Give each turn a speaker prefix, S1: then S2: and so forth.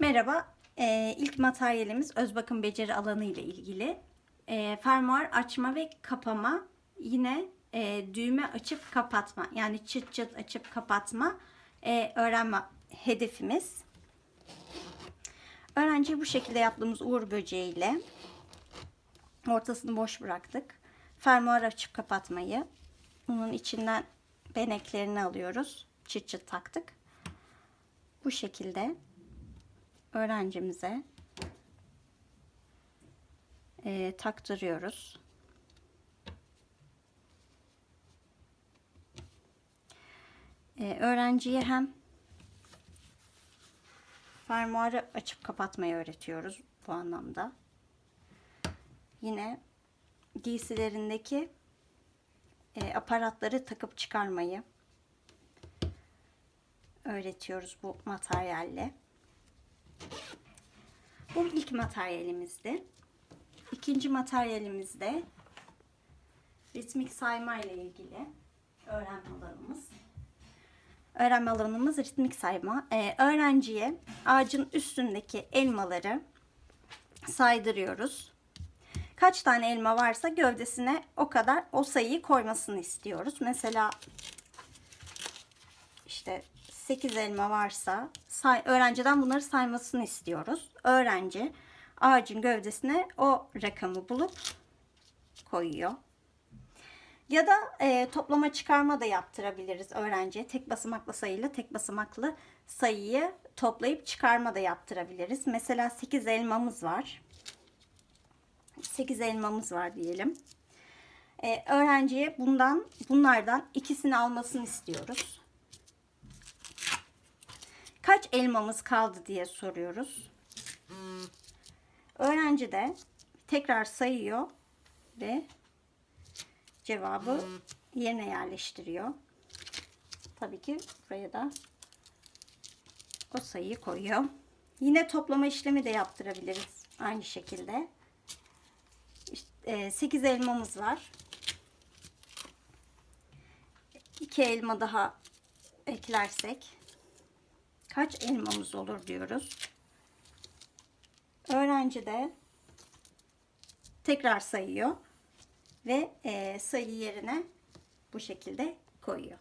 S1: Merhaba. Ee, ilk materyalimiz öz bakım beceri alanı ile ilgili. Ee, fermuar açma ve kapama. Yine e, düğme açıp kapatma. Yani çıt çıt açıp kapatma e, öğrenme hedefimiz. Öğrenciyi bu şekilde yaptığımız uğur böceğiyle ortasını boş bıraktık. Fermuar açıp kapatmayı. Bunun içinden beneklerini alıyoruz. Çıt çıt taktık. Bu şekilde öğrencimize e, taktırıyoruz. E, öğrenciye hem fermuarı açıp kapatmayı öğretiyoruz bu anlamda. Yine giysilerindeki e, aparatları takıp çıkarmayı öğretiyoruz bu materyalle. Bu ilk materyalimizdi. İkinci materyalimizde ritmik sayma ile ilgili öğrenme alanımız. Öğrenme alanımız ritmik sayma. Ee, öğrenciye ağacın üstündeki elmaları saydırıyoruz. Kaç tane elma varsa gövdesine o kadar o sayıyı koymasını istiyoruz. Mesela işte 8 elma varsa say, öğrenciden bunları saymasını istiyoruz. Öğrenci ağacın gövdesine o rakamı bulup koyuyor. Ya da e, toplama çıkarma da yaptırabiliriz öğrenciye. Tek basamaklı sayıyla tek basamaklı sayıyı toplayıp çıkarma da yaptırabiliriz. Mesela 8 elmamız var. 8 elmamız var diyelim. E, öğrenciye bundan bunlardan ikisini almasını istiyoruz. Elmamız kaldı diye soruyoruz. Öğrenci de tekrar sayıyor ve cevabı yerine yerleştiriyor. Tabii ki buraya da o sayıyı koyuyor. Yine toplama işlemi de yaptırabiliriz aynı şekilde. İşte, 8 elmamız var. 2 elma daha eklersek kaç elmamız olur diyoruz. Öğrenci de tekrar sayıyor ve e, sayı yerine bu şekilde koyuyor.